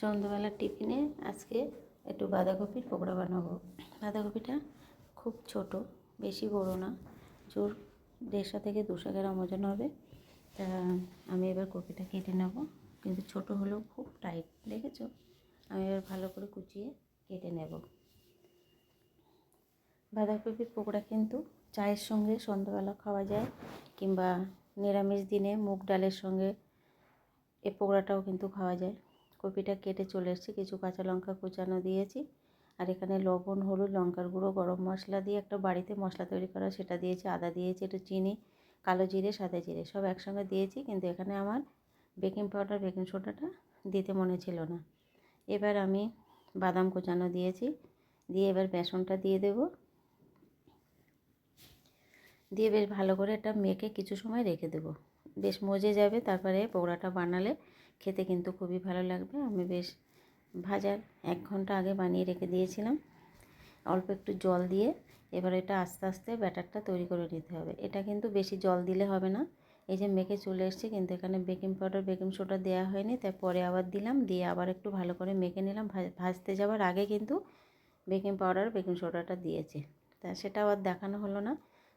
সন্ধ্যাবেলার টিফিনে আজকে একটু বাঁধাকপির পকোড়া বানাবো। বাঁধাকপিটা খুব ছোট, বেশি বড় না। জোর দেড়শো থেকে দুশো গ্রাম ওজন হবে। তা আমি এবার কপিটা কেটে নেব। কিন্তু ছোট হলেও খুব টাইট, দেখেছ? আমি এবার ভালো করে কুচিয়ে কেটে নেব। বাঁধাকপির পকোড়া কিন্তু চায়ের সঙ্গে সন্ধ্যাবেলা খাওয়া যায় কিংবা নিরামিষ দিনে মুগ ডালের সঙ্গে এ পকোড়াটাও কিন্তু খাওয়া যায়। কপিটা কেটে চলে এসেছি। কিছু কাঁচা লঙ্কা কুচানো দিয়েছি। আর এখানে লবণ, হলুদ, লঙ্কার গুঁড়ো, গরম মশলা দিয়ে একটা বাড়িতে মশলা তৈরি করা সেটা দিয়েছি। আদা দিয়েছি, একটু চিনি, কালো জিরে, সাদা জিরে, সব একসঙ্গে দিয়েছি। কিন্তু এখানে আমার বেকিং পাউডার, বেকিং সোডাটা দিতে মনে ছিল না। এবার আমি বাদাম কুচানো দিয়েছি। দিয়ে এবার বেসনটা দিয়ে দেব। দিয়ে বেশ ভালো করে এটা মেখে কিছু সময় রেখে দেবো। বেশ মজে যাবে, তারপরে পকোড়াটা বানালে। খেতে কিন্তু খুবই ভালো লাগবে। আমি বেশ ভাজার এক ঘণ্টা আগে বানিয়ে রেখে দিয়েছিলাম। অল্প একটু জল দিয়ে এবার এটা আস্তে আস্তে ব্যাটারটা তৈরি করে নিতে হবে। এটা কিন্তু বেশি জল দিলে হবে না। এই যে মেখে চলে এসেছি, কিন্তু এখানে বেকিং পাউডার বেকিং সোডা দেওয়া হয়নি, তাই পরে আবার দিলাম। দিয়ে আবার একটু ভালো করে মেখে নিলাম। ভাজতে যাওয়ার আগে কিন্তু বেকিং পাউডার বেকিং সোডাটা দিয়েছে। তা সেটা আবার দেখানো হলো না।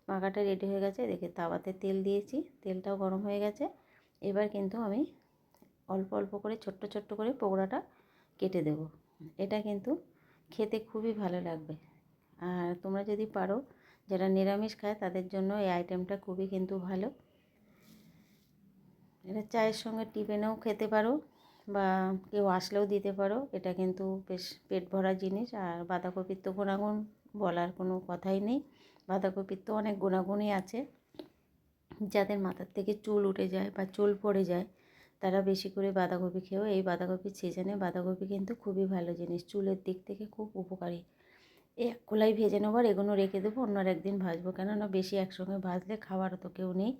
মাখাটা রেডি হয়ে গেছে। দেখে তাওয়াতে তেল দিয়েছি। তেলটাও গরম হয়ে গেছে। এবার কিন্তু আমি অল্প অল্প করে, ছোট্ট ছোট্ট করে পকোড়াটা কেটে দেব। এটা কিন্তু খেতে খুবই ভালো লাগবে। আর তোমরা যদি পারো, যারা নিরামিষ খায়, তাদের জন্য এই আইটেমটা খুবই কিন্তু ভালো। এটা চায়ের সঙ্গে টিফিনেও খেতে পারো বা কেউ আসলেও দিতে পারো। এটা কিন্তু বেশ পেট ভরা জিনিস। আর বাঁধাকপির তো গুণাগুণ বলার কোনো কথাই নেই। বাঁধাকপির তো অনেক গুণাগুণই আছে। যাদের মাথার থেকে চুল উঠে যায় বা চুল পড়ে যায় তারা বেশি করে বাঁধাকপি খেয়েও এই বাঁধাকপির সিজনে বাঁধাকপি কিন্তু খুবই ভালো জিনিস। চুলের দিক থেকে খুব উপকারী। এক কোলাই ভেজে নেবার এগুলো রেখে দেবো, অন্য একদিন ভাজবো। কেননা বেশি একসঙ্গে ভাজলে খাওয়ারও তো কেউ নেই।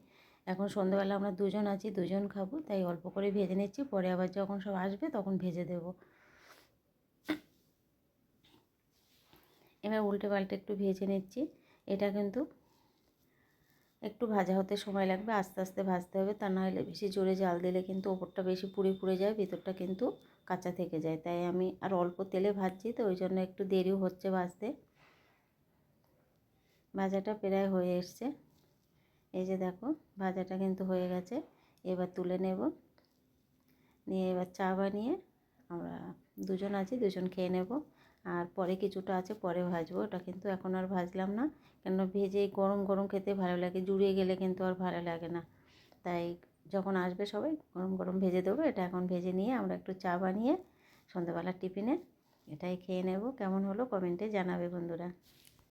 এখন সন্ধ্যাবেলা আমরা দুজন আছি, দুজন খাব, তাই অল্প করে ভেজে নিচ্ছি। পরে আবার যখন সব আসবে তখন ভেজে দেবো। এবার উল্টে পাল্টে একটু ভেজে নিচ্ছি। এটা কিন্তু একটু ভাজা হতে সময় লাগবে, আস্তে আস্তে ভাজতে হবে। তা নাহলে বেশি জোরে জাল দিলে কিন্তু ওপরটা বেশি পুড়ে পুড়ে যায়, ভিতরটা কিন্তু কাঁচা থেকে যায়। তাই আমি আর অল্প তেলে ভাজছি, তো ওই জন্য একটু দেরিও হচ্ছে ভাজতে। ভাজাটা প্রায় হয়ে এসছে। এই যে দেখো, ভাজাটা কিন্তু হয়ে গেছে। এবার তুলে নেব। নিয়ে এবার চা বানিয়ে আমরা দুজন আছি, দুজন খেয়ে নেব। আর পরে কিছুটা আছে, পরে ভাজবো। ওটা কিন্তু এখন আর ভাজলাম না কেন ভেজে গরম গরম খেতে ভালো লাগে। জুড়ে গেলে কিন্তু আর ভালো লাগে না। তাই যখন আসবে সবাই গরম গরম ভেজে দেবো। এটা এখন ভেজে নিয়ে আমরা একটু চা বানিয়ে সন্ধ্যাবেলার টিফিনে এটাই খেয়ে নেব। কেমন হলো কমেন্টে জানাবে বন্ধুরা।